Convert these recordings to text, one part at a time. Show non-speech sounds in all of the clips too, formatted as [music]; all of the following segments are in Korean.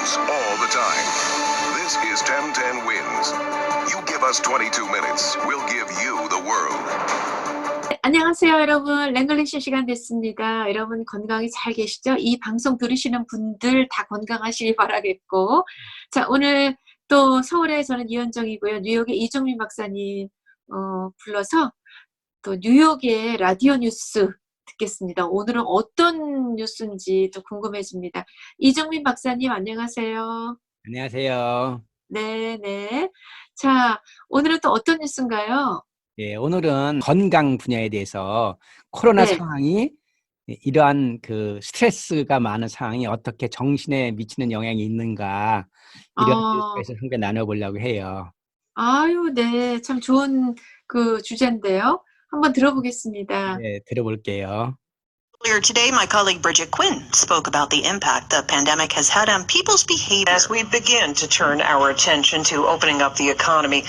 news all the time. This is 1010 Wins. You give us 22 minutes, we'll give you the world. 네, 안녕하세요, 여러분. 랭글리시 시간 됐습니다. 여러분 건강히 잘 계시죠? 이 방송 들으시는 분들 다 건강하시길 바라겠고. 자, 오늘 또 서울에서는 이현정이고요. 뉴욕의 이정민 박사님, 어, 불러서 또 뉴욕의 라디오 뉴스 듣겠습니다. 오늘은 어떤 뉴스인지 또 궁금해집니다. 이정민 박사님, 안녕하세요. 안녕하세요. 네, 네. 자, 오늘은 또 어떤 뉴스인가요? 예, 오늘은 건강 분야에 대해서 코로나 네. 상황이 이러한 그 스트레스가 많은 상황이 어떻게 정신에 미치는 영향이 있는가 이런 아. 뉴스에서 함께 나눠보려고 해요. 아유, 네. 참 좋은 그 주제인데요. 한번 들어보겠습니다. 네, 들어볼게요. Earlier today, my colleague Bridget Quinn spoke about the impact the pandemic has had on people's behavior. As we begin to turn our attention to opening up the economy,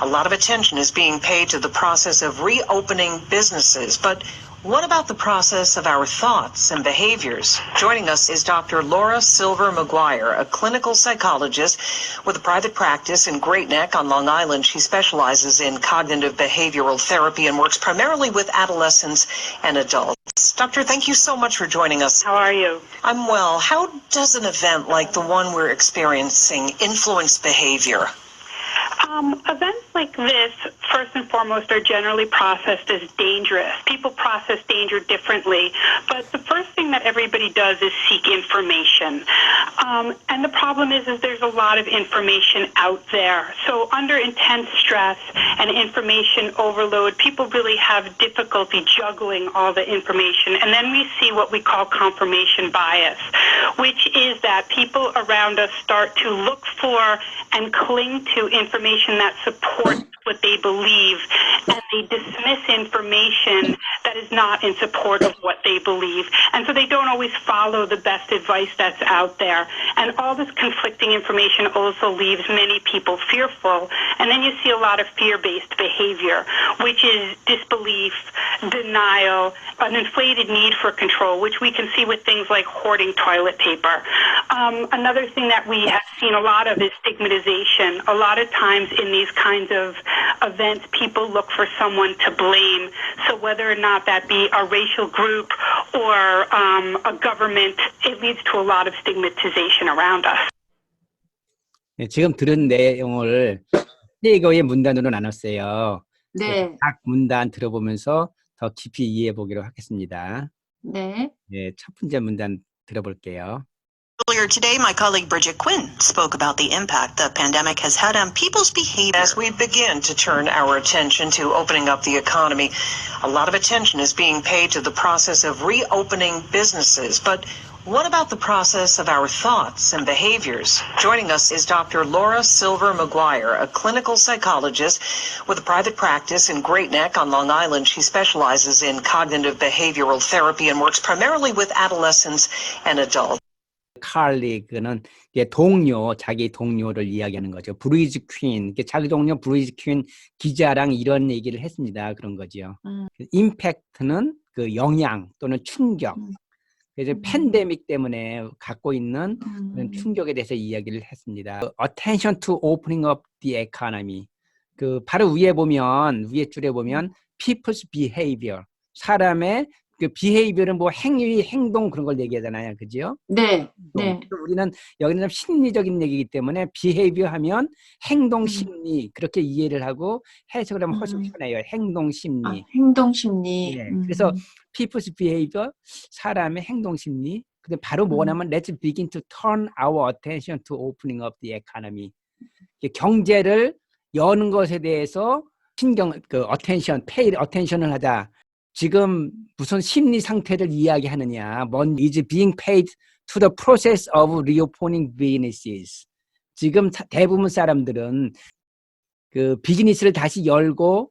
a lot of attention is being paid to the process of reopening businesses. But what about the process of our thoughts and behaviors? Joining us is Dr. Laura Silver McGuire, a clinical psychologist with a private practice in Great Neck on Long Island. She specializes in cognitive behavioral therapy and works primarily with adolescents and adults. Doctor, thank you so much for joining us. How are you? I'm well. How does an event like the one we're experiencing influence behavior? Um, events like this, first and foremost, are generally processed as dangerous. People process danger differently, but the first thing that everybody does is seek information. Um, and the problem is, is there's a lot of information out there. So under intense stress and information overload, people really have difficulty juggling all the information. And then we see what we call confirmation bias, which is that people around us start to look for and cling to information that supports what they believe, and they dismiss information that is not in support of what they believe. And so they don't always follow the best advice that's out there. And all this conflicting information also leaves many people fearful. And then you see a lot of fear based behavior, which is disbelief, denial, an inflated need for control, which we can see with things like hoarding toilet paper. Um, another thing that we have seen a lot of is stigmatization. A lot of times in these kinds of events, people look for someone to blame. So whether or not that be a racial group or um, a government, it leads to a lot of stigmatization around us. 네, 지금 들은 내용을 세 개의 문단으로 나눴어요. 네, 각 문단 들어보면서 더 깊이 이해해 보기로 하겠습니다. 네. 네, 첫 번째 문단 들어볼게요. Earlier today, my colleague Bridget Quinn spoke about the impact the pandemic has had on people's behavior. As we begin to turn our attention to opening up the economy, a lot of attention is being paid to the process of reopening businesses. But what about the process of our thoughts and behaviors? Joining us is Dr. Laura Silver McGuire, a clinical psychologist with a private practice in Great Neck on Long Island. She specializes in cognitive behavioral therapy and works primarily with adolescents and adults. 칼리 그는 이게 동료, 자기 동료를 이야기하는 거죠. 브루이즈 퀸, 자기 동료 브루이즈 퀸 기자랑 이런 얘기를 했습니다. 그런 거죠. 음. 임팩트는 그 영향 또는 충격. 음. 그래서 음. 팬데믹 때문에 갖고 있는 그런 음, 충격에 대해서 이야기를 했습니다. 그 Attention to opening up the economy. 그 바로 위에 보면 위에 줄에 보면 people's behavior. 사람의 그 behavior은 뭐 행위, 행동 그런 걸 얘기하잖아요. 그죠? 네, 네. 또 우리는 여기는 좀 심리적인 얘기이기 때문에 behavior 하면 행동 심리 그렇게 이해를 하고 해석을 하면 훨씬 음. 편해요. 행동 심리. 아, 행동 심리. 네, 음. 그래서 people's behavior 사람의 행동 심리. 근데 바로 음. 뭐냐면 let's begin to turn our attention to opening up the economy. 경제를 여는 것에 대해서 신경 그 attention, pay attention을 하자. 지금 무슨 심리 상태를 이야기하느냐. 뭔 is being paid to the process of reopening businesses. 지금 사- 대부분 사람들은 그 비즈니스를 다시 열고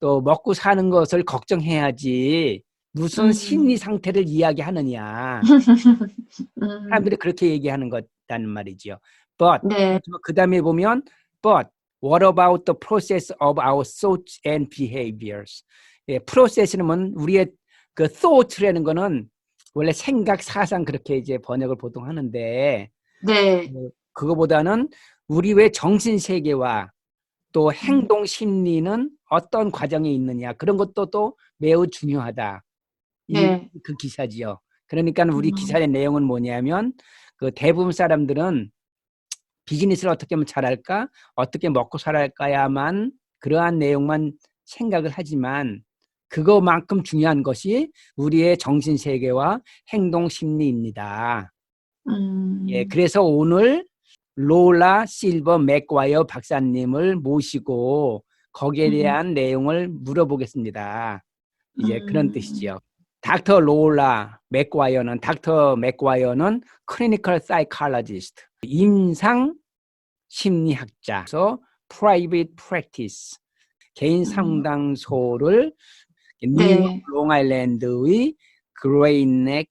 또 먹고 사는 것을 걱정해야지 무슨 음. 심리 상태를 이야기하느냐. 음, 사람들이 그렇게 얘기하는 거단 말이죠. But 네, 그 다음에 보면 but what about the process of our thoughts and behaviors? 예, process는 우리의 그 thought라는 거는 원래 생각, 사상 그렇게 이제 번역을 보통 하는데 네. 그거보다는 우리 왜 정신 세계와 또 행동 심리는 어떤 과정에 있느냐 그런 것도 또 매우 중요하다. 이- 네. 그 기사지요. 그러니까 우리 음. 기사의 내용은 뭐냐면 그 대부분 사람들은 비즈니스를 어떻게 하면 잘할까, 어떻게 먹고 살아갈까야만 그러한 내용만 생각을 하지만 그거만큼 중요한 것이 우리의 정신 세계와 행동 심리입니다. 음. 예, 그래서 오늘 로라 실버 맥과이어 박사님을 모시고 거기에 음. 대한 내용을 물어보겠습니다. 이제 그런 음. 뜻이죠. 닥터 로라 맥과이어는 닥터 맥과이어는 클리니컬 사이콜로지스트, 임상 심리학자서 프라이빗 프랙티스 개인 음. 상담소를 네. 롱아일랜드의 그레인넥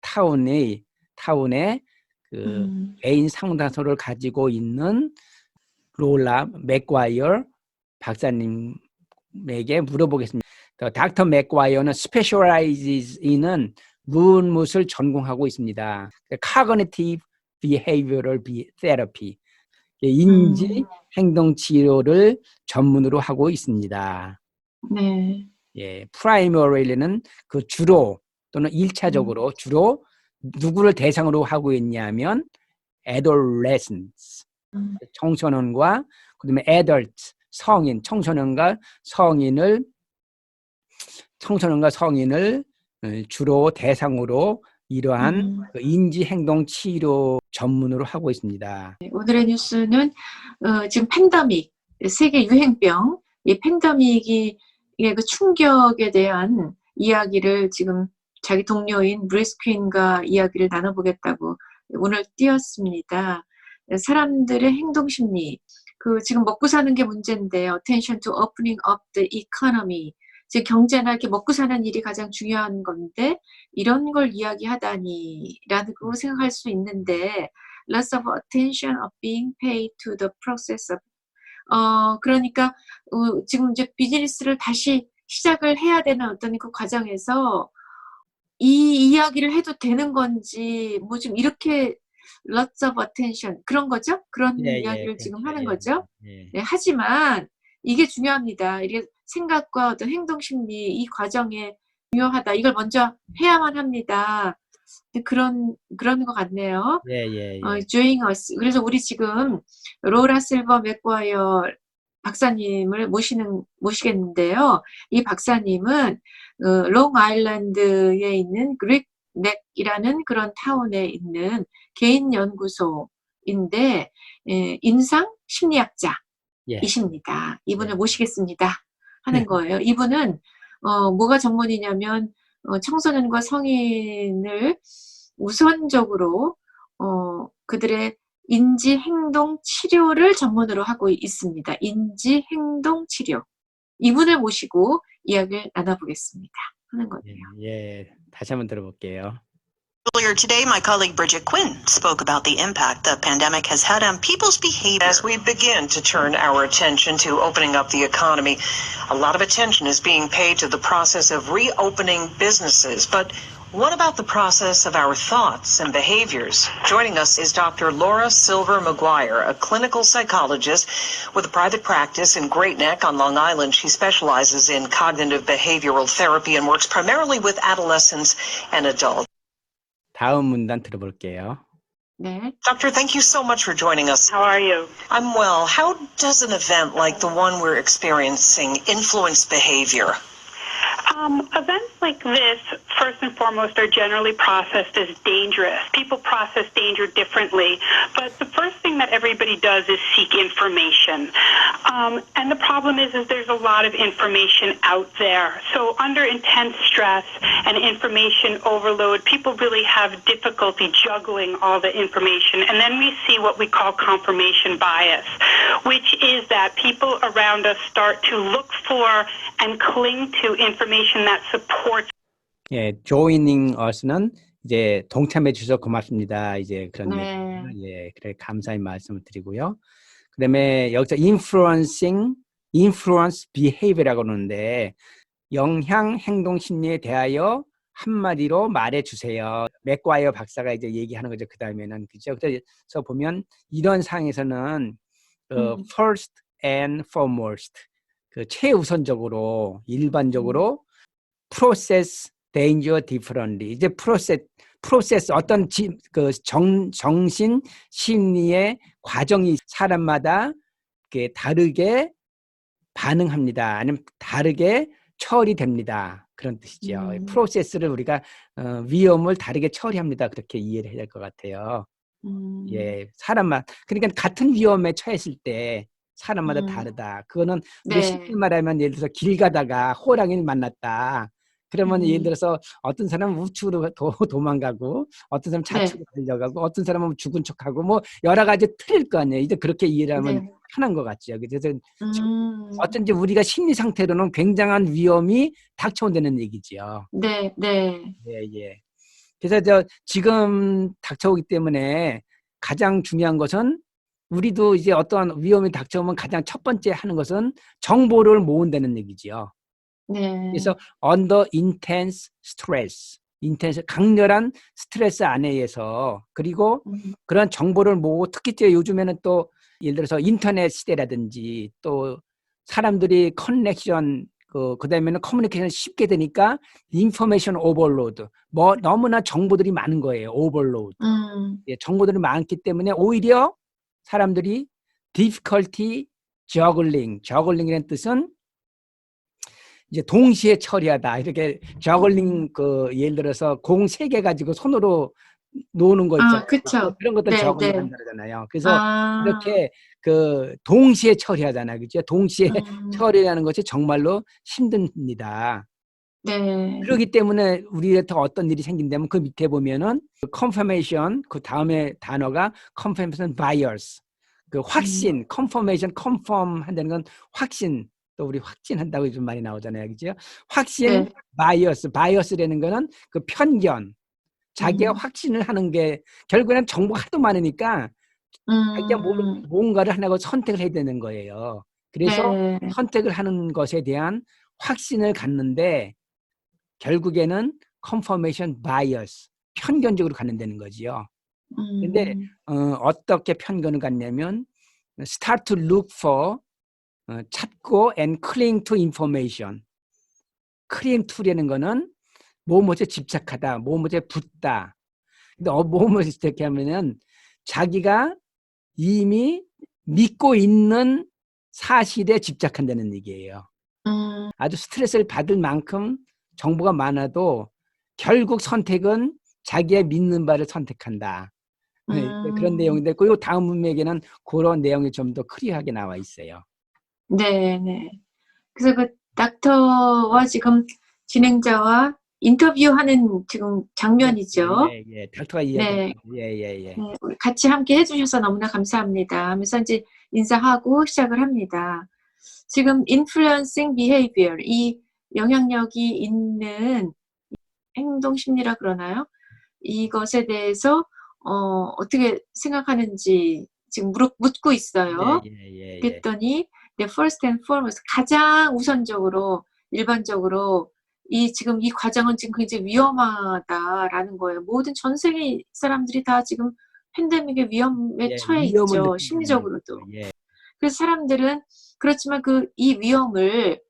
타운의 타운에 그 음. 개인 상담소를 가지고 있는 롤라 맥과이어 박사님에게 물어보겠습니다. 그 닥터 맥과이어는 specializes in은 무엇을 전공하고 있습니다. 그 behavioral be- therapy 인지 음. 행동 치료를 전문으로 하고 있습니다. 네. 예, primary는 그 주로 또는 일차적으로 주로 누구를 대상으로 하고 있냐면 adolescents 음. 청소년과 그다음에 adult 성인 청소년과 성인을 청소년과 성인을 어, 주로 대상으로 이러한 음. 그 인지 행동 치료 전문으로 하고 있습니다. 네, 오늘의 뉴스는 어, 지금 팬데믹 세계 유행병 이 팬데믹이 이게 그 충격에 대한 이야기를 지금 자기 동료인 브리스 퀸과 이야기를 나눠보겠다고 오늘 띄었습니다. 사람들의 행동 심리 그 지금 먹고 사는 게 문제인데 attention to opening up the economy 즉 경제나 이렇게 먹고 사는 일이 가장 중요한 건데 이런 걸 이야기하다니라고 생각할 수 있는데 lots of attention of being paid to the process of 어 그러니까 어, 지금 이제 비즈니스를 다시 시작을 해야 되는 어떤 그 과정에서 이 이야기를 해도 되는 건지 뭐 좀 이렇게 lots of attention 그런 거죠? 그런 예, 예, 이야기를 지금 그렇죠. 하는 예, 거죠? 예. 네, 하지만 이게 중요합니다. 이게 생각과 어떤 행동 심리 이 과정에 중요하다. 이걸 먼저 해야만 합니다. 그런 그런 것 같네요. 예, 예, 예. 어, doing us. 그래서 우리 지금 로라 실버 맥과이어 박사님을 모시는 모시겠는데요. 이 박사님은 어, 롱 아일랜드에 있는 그릭넥이라는 그런 타운에 있는 개인 연구소인데 예, 인상 심리학자. 예. 이십니다. 이분을 네. 모시겠습니다. 하는 네. 거예요. 이분은 어, 뭐가 전문이냐면 어, 청소년과 성인을 우선적으로 어, 그들의 인지 행동 치료를 전문으로 하고 있습니다. 인지 행동 치료. 이분을 모시고 이야기를 나눠보겠습니다. 하는 거예요. 예, 예. 다시 한번 들어볼게요. Earlier today, my colleague Bridget Quinn spoke about the impact the pandemic has had on people's behavior. As we begin to turn our attention to opening up the economy, a lot of attention is being paid to the process of reopening businesses. But what about the process of our thoughts and behaviors? Joining us is Dr. Laura Silver McGuire, a clinical psychologist with a private practice in Great Neck on Long Island. She specializes in cognitive behavioral therapy and works primarily with adolescents and adults. 다음 문단 들어볼게요. 네. Doctor, thank you so much for joining us. How are you? I'm well. How does an event like the one we're experiencing influence behavior? Um, events like this, first and foremost, are generally processed as dangerous. People process danger differently, but the first thing that everybody does is seek information. Um, and the problem is, is there's a lot of information out there. So under intense stress and information overload, people really have difficulty juggling all the information. And then we see what we call confirmation bias, which is that people around us start to look for and cling to information that supports 예, joining us는 이제 동참해 주셔서 고맙습니다. 이제 그런 네. 예, 그래 감사의 말씀을 드리고요. 그다음에 여기서 influencing, influence behavior라고 하는데 영향 행동 심리에 대하여 한마디로 말해 주세요. 맥과이어 박사가 이제 얘기하는 거죠. 그 다음에는 그죠. 그래서 보면 이런 상에서는 어, 음. first and foremost 그 최우선적으로 일반적으로 process danger differently 이제 process process 어떤 지, 그 정, 정신 심리의 과정이 사람마다 이렇게 다르게 반응합니다. 아니면 다르게 처리됩니다. 그런 뜻이죠. 음. 프로세스를 우리가 어, 위험을 다르게 처리합니다. 그렇게 이해를 해야 될 것 같아요. 음. 예, 사람만 그러니까 같은 위험에 처했을 때 사람마다 음. 다르다. 그거는 우리 네. 쉽게 말하면 예를 들어서 길 가다가 호랑이를 만났다. 그러면 음. 예를 들어서 어떤 사람은 우측으로 도, 도망가고 어떤 사람은 네. 좌측으로 달려가고 어떤 사람은 죽은 척하고 뭐 여러 가지 틀릴 거 아니에요. 이제 그렇게 이해를 하면 네. 편한 것 같죠. 그래서 음. 어쩐지 우리가 심리 상태로는 굉장한 위험이 닥쳐온다는 얘기지요. 네, 네. 예, 예. 그래서 저 지금 닥쳐오기 때문에 가장 중요한 것은 우리도 이제 어떠한 위험이 닥쳐오면 가장 첫 번째 하는 것은 정보를 모은다는 얘기지요. 네. 그래서 under intense stress, intense 강렬한 스트레스 안에서 그리고 음. 그런 정보를 모으고 특히 이제 요즘에는 또 예를 들어서 인터넷 시대라든지 또 사람들이 커넥션 그 그 다음에는 커뮤니케이션 쉽게 되니까 인포메이션 오버로드 뭐 너무나 정보들이 많은 거예요 오버로드 음. 예, 정보들이 많기 때문에 오히려 사람들이 difficulty juggling juggling 이라는 뜻은 이제 동시에 처리하다 이렇게 juggling 그 예를 들어서 공 세 개 가지고 손으로 노는 거 아, 있잖아요 그쵸. 그런 것들 네, juggling 네. 한다 그러잖아요 그래서 아. 이렇게 그 동시에 처리하잖아요 그죠 동시에 음. 처리하는 것이 정말로 힘듭니다. 네. 그렇기 때문에 우리한테 어떤 일이 생긴다면 그 밑에 보면은 그 confirmation 그 다음에 단어가 confirmation bias 그 확신 confirmation confirm 한다는 건 확신 또 우리 확신한다고 좀 많이 나오잖아요 그죠 확신 네. bias bias라는 거는 그 편견 자기가 음. 확신을 하는 게 결국에는 정보가 하도 많으니까 자기가 뭐- 음. 뭔가를 하나고 선택을 해야 되는 거예요 그래서 네. 선택을 하는 것에 대한 확신을 갖는데 결국에는 confirmation bias 편견적으로 갖는다는 거지요. 음. 근데 어, 어떻게 편견을 갖냐면 start to look for 어, 찾고 and cling to information. cling to라는 거는 뭐뭐에 집착하다, 뭐뭐에 붙다. 근데 어, 뭐뭐에 이렇게 하면은 자기가 이미 믿고 있는 사실에 집착한다는 얘기예요. 음. 아주 스트레스를 받을 만큼 정보가 많아도 결국 선택은 자기의 믿는 바를 선택한다. 네, 음. 그런 내용인데 그리고 다음 문맥에는 그런 내용이 좀더 클리어하게 나와 있어요. 네, 네. 그래서 그 닥터와 지금 진행자와 인터뷰하는 지금 장면이죠. 예, 예. 닥터가 이야기. 네. 예, 예, 예. 네, 같이 함께 해주셔서 너무나 감사합니다. 하면서 이제 인사하고 시작을 합니다. 지금 influencing behavior 이 영향력이 있는 행동 심리라 그러나요? 이것에 대해서 어, 어떻게 생각하는지 지금 묻, 묻고 있어요. 예, 예, 예, 예. 그랬더니 네, first and foremost 가장 우선적으로 일반적으로 이 지금 이 과정은 지금 굉장히 위험하다라는 거예요. 모든 전 세계 사람들이 다 지금 팬데믹의 위험에 예, 처해 있죠. 심리적으로도. 예. 그래서 사람들은 그렇지만 그 이 위험을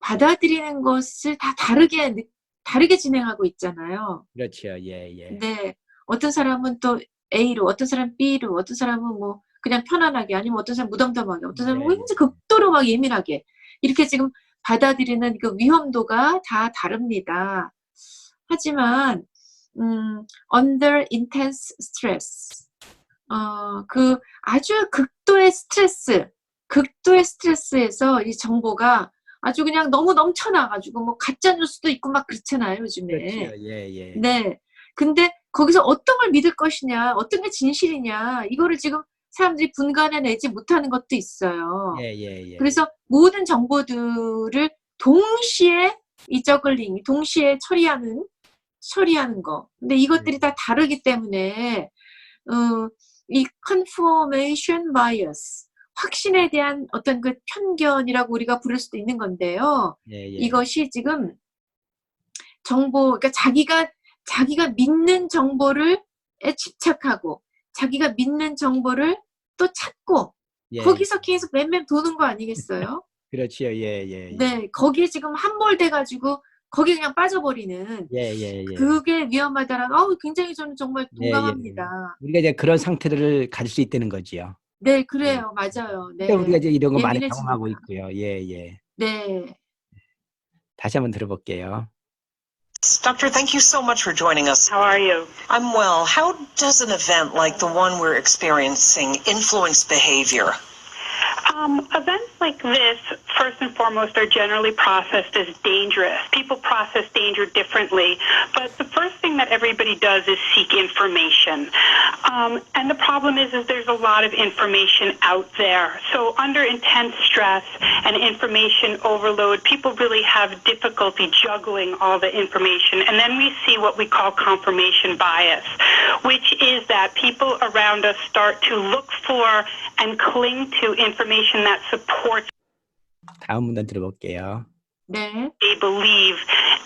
받아들이는 것을 다 다르게 느- 다르게 진행하고 있잖아요. 그렇죠. 예, 예. 네. 어떤 사람은 또 A로, 어떤 사람은 B로, 어떤 사람은 뭐 그냥 편안하게, 아니면 어떤 사람은 무덤덤하게, 어떤 사람은 네. 굉장히 극도로 막 예민하게 이렇게 지금 받아들이는 그 위험도가 다 다릅니다. 하지만 음, under intense stress, 어, 그 아주 극도의 스트레스, 극도의 스트레스에서 이 정보가 아주 그냥 너무 넘쳐나가지고 뭐 가짜 뉴스도 있고 막 그렇잖아요 요즘에. 그렇죠. 예, 예. 네. 근데 거기서 어떤 걸 믿을 것이냐, 어떤 게 진실이냐, 이거를 지금 사람들이 분간해 내지 못하는 것도 있어요. 예, 예, 예. 그래서 모든 정보들을 동시에 이 저글링, 동시에 처리하는, 처리하는 거. 근데 이것들이 다 다르기 때문에, 어, 이 confirmation bias, 확신에 대한 어떤 그 편견이라고 우리가 부를 수도 있는 건데요. 예, 예. 이것이 지금 정보, 그러니까 자기가 자기가 믿는 정보를 에 집착하고 자기가 믿는 정보를 또 찾고 예. 거기서 계속 맴맴 도는 거 아니겠어요? [laughs] 그렇지요. 예, 예. 예. 네, 거기에 지금 함몰돼 가지고 거기에 그냥 빠져버리는 예, 예, 예. 그게 위험하다라는 어우 굉장히 저는 정말 예, 예. 동감합니다. 우리가 이제 그런 상태를 가질 수 있다는 거지요. 네, 그래요. 맞아요. 네. 그러니까 우리가 이제 이런 거 많이 예민해집니다. 경험하고 있고요. 예, 예. 네. 다시 한번 들어볼게요. Doctor, thank you so much for joining us. How are you? I'm well. How does an event like the one we're experiencing influence behavior? Um, events like this, first and foremost, are generally processed as dangerous. People process danger differently, but the first thing that everybody does is seek information. Um, and the problem is, is there's a lot of information out there. So under intense stress and information overload, people really have difficulty juggling all the information. And then we see what we call confirmation bias, which is that people around us start to look for and cling to information that supports 다음 문단 들어볼게요. 네. they believe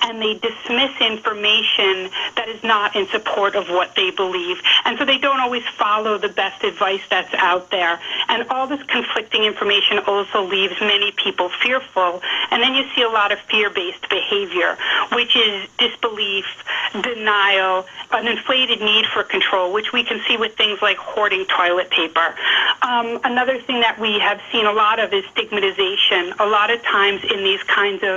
and they dismiss information that is not in support of what they believe. And so they don't always follow the best advice that's out there. And all this conflicting information also leaves many people fearful. And then you see a lot of fear based behavior, which is disbelief, denial, an inflated need for control, which we can see with things like hoarding toilet paper. Um, another thing that we have seen a lot of is stigmatization. A lot of times in these kinds of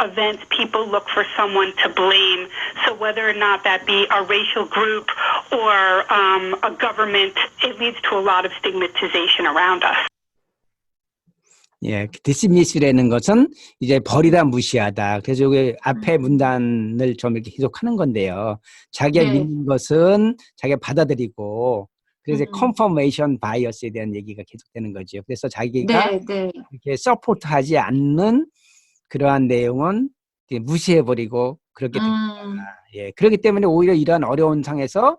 events, people look for someone to blame. So whether or not that be a racial group or um, a government, it leads to a lot of stigmatization around us. 예, 디스미스라는 것은 이제 버리다 무시하다. 그래서 여기 앞에 문단을 좀 이렇게 해석하는 건데요. 자기가 네. 믿는 것은 자기가 받아들이고 그래서 음. 컨퍼메이션 바이어스에 대한 얘기가 계속되는 거죠. 그래서 자기가 네, 네. 이렇게 서포트하지 않는 그러한 내용은 무시해버리고 그렇게 음, 됩니다. 예, 그렇기 때문에 오히려 이러한 어려운 상에서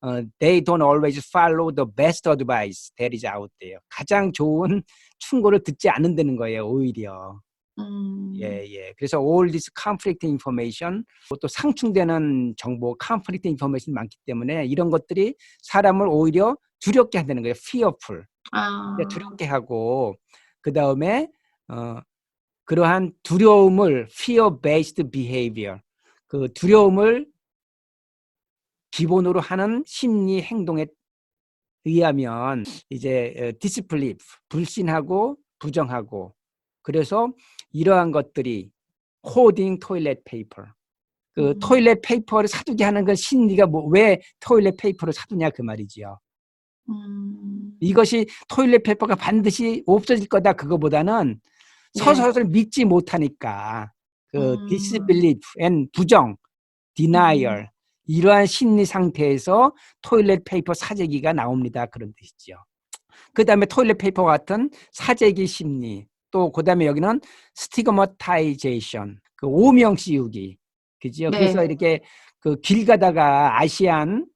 어, they don't always follow the best advice that is out there. 가장 좋은 충고를 듣지 않는다는 거예요, 오히려. 음. 예, 예. 그래서 all this conflict information, 또 상충되는 정보, conflict information 많기 때문에 이런 것들이 사람을 오히려 두렵게 한다는 거예요. fearful. 아, 두렵게 하고 그 다음에 어, 그러한 두려움을 fear-based behavior 그 두려움을 기본으로 하는 심리 행동에 의하면 이제 어, disbelief 불신하고 부정하고 그래서 이러한 것들이 hoarding toilet paper 그 음. 토일렛 페이퍼를 사두게 하는 그 심리가 뭐 왜 토일렛 페이퍼를 사두냐 그 말이지요. 음. 이것이 토일렛 페이퍼가 반드시 없어질 거다 그거보다는 네. 서서를 믿지 못하니까 그 음. disbelief and 부정, denial 이러한 심리 상태에서 토일렛 페이퍼 사재기가 나옵니다 그런 뜻이죠. 그 다음에 토일렛 페이퍼 같은 사재기 심리 또 그 다음에 여기는 스티그머타이제이션 그 오명 씌우기 그죠? 네. 그래서 이렇게 그 길 가다가 아시안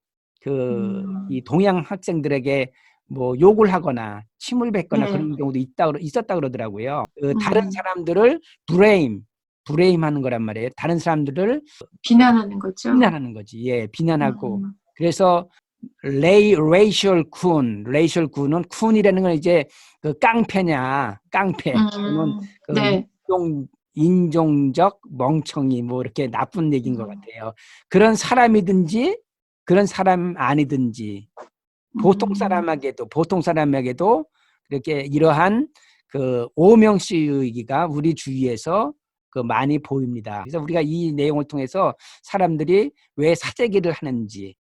그 음. 이 동양 학생들에게 뭐 욕을 하거나 침을 뱉거나 네. 그런 경우도 있다 있었다 그러더라고요. 그 음. 다른 사람들을 브레임 브레임 하는 거란 말이에요. 다른 사람들을 비난하는 거죠. 비난하는 거지. 예, 비난하고 음. 그래서 레이 레이셜 쿤, 레이셜 쿤은 쿤이라는 건 이제 그 깡패냐, 깡패. 음. 그 네. 인종, 인종적 멍청이 뭐 이렇게 나쁜 얘기인 것 음. 같아요. 그런 사람이든지 그런 사람 아니든지 보통 음. 사람에게도 보통 사람에게도 이렇게 이러한 그 오명시위기가 우리 주위에서 그 많이 보입니다. 그래서 우리가 이 내용을 통해서 사람들이 왜 사재기를 하는지,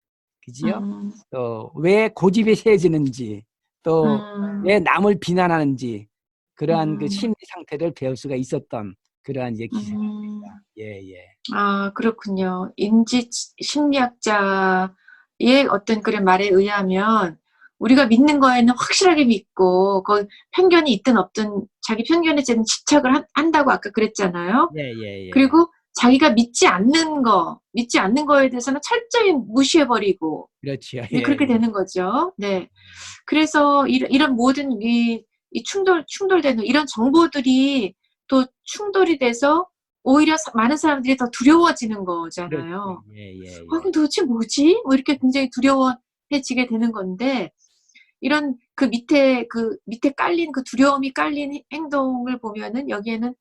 그지요? 음. 또왜 고집이 세지는지, 또왜 음. 남을 비난하는지 그러한 그 음. 심리 상태를 배울 수가 있었던 그러한 이제 기사. 음. 예, 예. 아, 그렇군요. 인지 심리학자 의 어떤 그런 말에 의하면 우리가 믿는 거에는 확실하게 믿고 그 편견이 있든 없든 자기 편견에 좀 집착을 한- 한다고 아까 그랬잖아요. 예, 예, 예. 그리고 자기가 믿지 않는 거, 믿지 않는 거에 대해서는 철저히 무시해버리고 그렇죠. 네, 그렇게 되는 거죠. 네. 그래서 이런, 이런 모든 이, 이 충돌, 충돌되는 이런 정보들이 또 충돌이 돼서 오히려 사- 많은 사람들이 더 두려워지는 거잖아요. 예, 예, 예. 아, 그럼 도대체 뭐지? 뭐 이렇게 굉장히 두려워해지게 되는 건데, 이런 그 밑에, 그 밑에 깔린, 그 두려움이 깔린 행동을 보면은 여기에는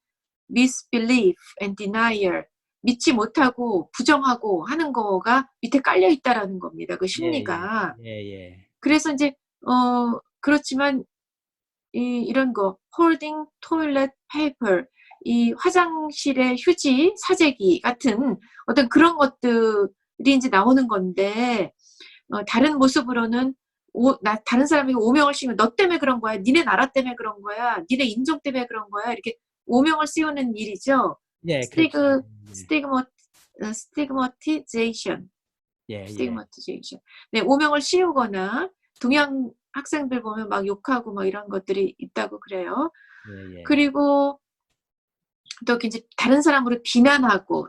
misbelief and denial, 믿지 못하고 부정하고 하는 거가 밑에 깔려 있다라는 겁니다. 그 심리가. 예, 예. 그래서 이제, 어, 그렇지만, 이, 이런 거, holding toilet paper, 이 화장실의 휴지, 사재기 같은 어떤 그런 것들이 이제 나오는 건데, 어, 다른 모습으로는, 오, 나, 다른 사람에게 오명을 씌우면 너 때문에 그런 거야. 니네 나라 때문에 그런 거야. 니네 인종 때문에 그런 거야. 이렇게 오명을 씌우는 일이죠. 예, 스티그- 그렇죠. 스티그머, 어, 스티그머티제이션. 예, 예. 스티그마티제이션. 네, 오명을 씌우거나 동양 학생들 보면 막 욕하고 막 이런 것들이 있다고 그래요. 예, 예. 그리고 또 이제 다른 사람으로 비난하고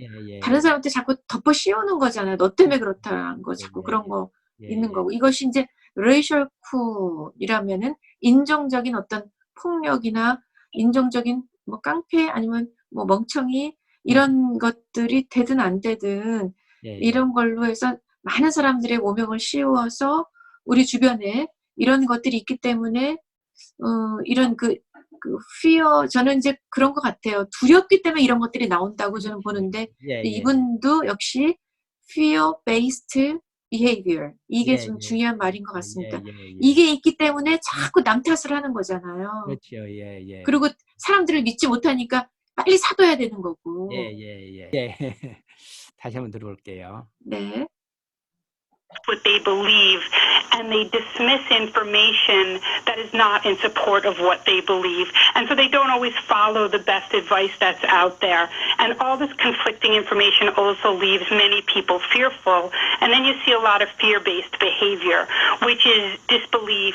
예, 예, 다른 사람한테 자꾸 덮어 씌우는 거잖아요. 너 때문에 그렇다는 거 자꾸 예, 그런 예. 거 예, 있는 예. 거고 이것이 이제 레이셜 쿨이라면은 인종적인 어떤 폭력이나 인종적인 뭐 깡패 아니면 뭐 멍청이 이런 것들이 되든 안 되든 예, 예. 이런 걸로 해서 많은 사람들의 오명을 씌워서 우리 주변에 이런 것들이 있기 때문에 어, 이런 그, 그 fear 저는 이제 그런 것 같아요. 두렵기 때문에 이런 것들이 나온다고 저는 보는데 예, 예. 이분도 역시 fear based behavior 이게 예, 좀 예. 중요한 말인 것 같습니다. 예, 예, 예. 이게 있기 때문에 자꾸 남 탓을 하는 거잖아요. 그렇죠. 예, 예. 그리고 사람들을 믿지 못하니까 빨리 사둬야 되는 거고. 예, 예, 예. 예. [laughs] 다시 한번 들어볼게요. 네. What they believe and they dismiss information that is not in support of what they believe. And so they don't always follow the best advice that's out there. And all this conflicting information also leaves many people fearful. And then you see a lot of fear based behavior, which is disbelief,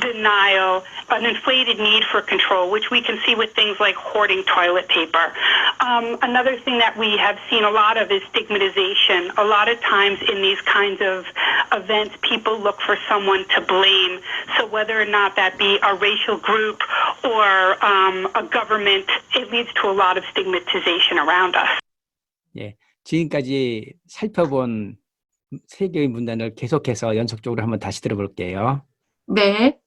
denial, an inflated need for control, which we can see with things like hoarding toilet paper. Um, another thing that we have seen a lot of is stigmatization. A lot of times in these kinds of events, people look for someone to blame. So whether or not that be a racial group or um, a government, it leads to a lot of stigmatization around us. 지금까지 살펴본 세 개의 문단을 계속해서 연속적으로 한번 다시 들어볼게요. 네.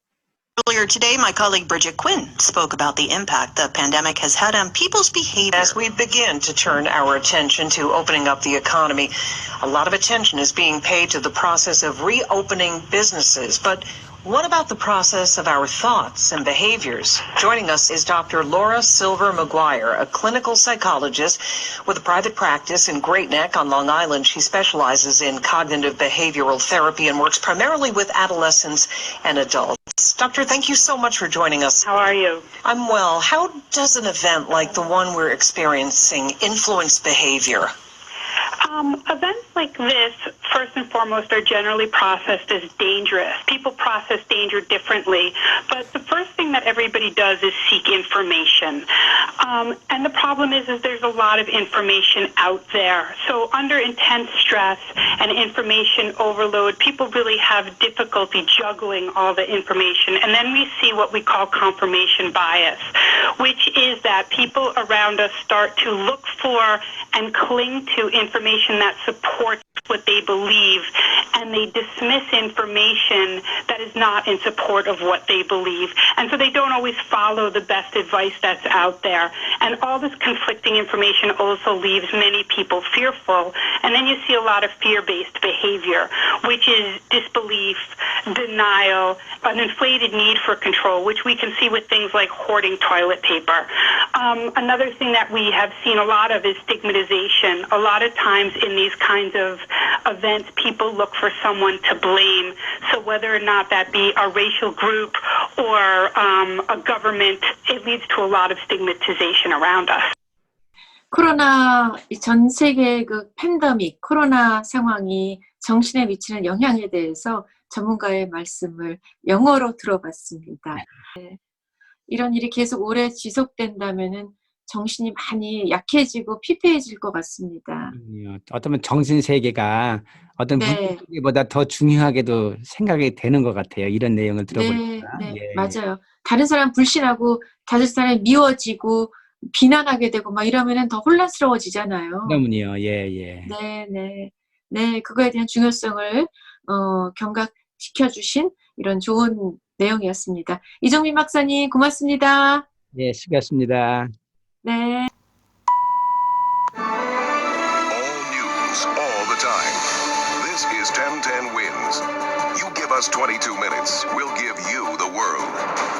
Earlier today, my colleague Bridget Quinn spoke about the impact the pandemic has had on people's behavior. As we begin to turn our attention to opening up the economy, a lot of attention is being paid to the process of reopening businesses. But what about the process of our thoughts and behaviors? Joining us is Dr. Laura Silver McGuire, a clinical psychologist with a private practice in Great Neck on Long Island. She specializes in cognitive behavioral therapy and works primarily with adolescents and adults. Doctor, thank you so much for joining us. How are you? I'm well. How does an event like the one we're experiencing influence behavior? Um, events like this, first and foremost, are generally processed as dangerous. People process danger differently, but the first thing that everybody does is seek information. Um, and the problem is, is there's a lot of information out there. So under intense stress and information overload, people really have difficulty juggling all the information. And then we see what we call confirmation bias, which is that people around us start to look for and cling to information that supports what they believe, and they dismiss information that is not in support of what they believe. And so they don't always follow the best advice that's out there. And all this conflicting information also leaves many people fearful. And then you see a lot of fear based behavior, which is disbelief, denial, an inflated need for control, which we can see with things like hoarding toilet paper. Um, another thing that we have seen a lot of is stigmatization. A lot of times in these kinds of events, people look for someone to blame. So whether or not that be a racial group or um, a government, it leads to a lot of stigmatization around us. 코로나 전 세계 그 팬데믹 코로나 상황이 정신에 미치는 영향에 대해서 전문가의 말씀을 영어로 들어봤습니다. 네. 이런 일이 계속 오래 지속된다면은 정신이 많이 약해지고 피폐해질 것 같습니다. 음, 어쩌면 정신 세계가 어떤 네. 문제보다 더 중요하게도 생각이 되는 것 같아요. 이런 내용을 네, 들어보니까. 네, 예. 맞아요. 다른 사람 불신하고 다른 사람이 미워지고 비난하게 되고 막 이러면은 더 혼란스러워지잖아요. 그러면요. 예, 예. 네, 네. 네, 그거에 대한 중요성을 어, 경각시켜 주신 이런 좋은 내용이었습니다. 이정민 박사님 고맙습니다. 예, 수고하셨습니다. 네. All news, all the time. This is 1010 Wins. You give us 22 minutes, we'll give you the world.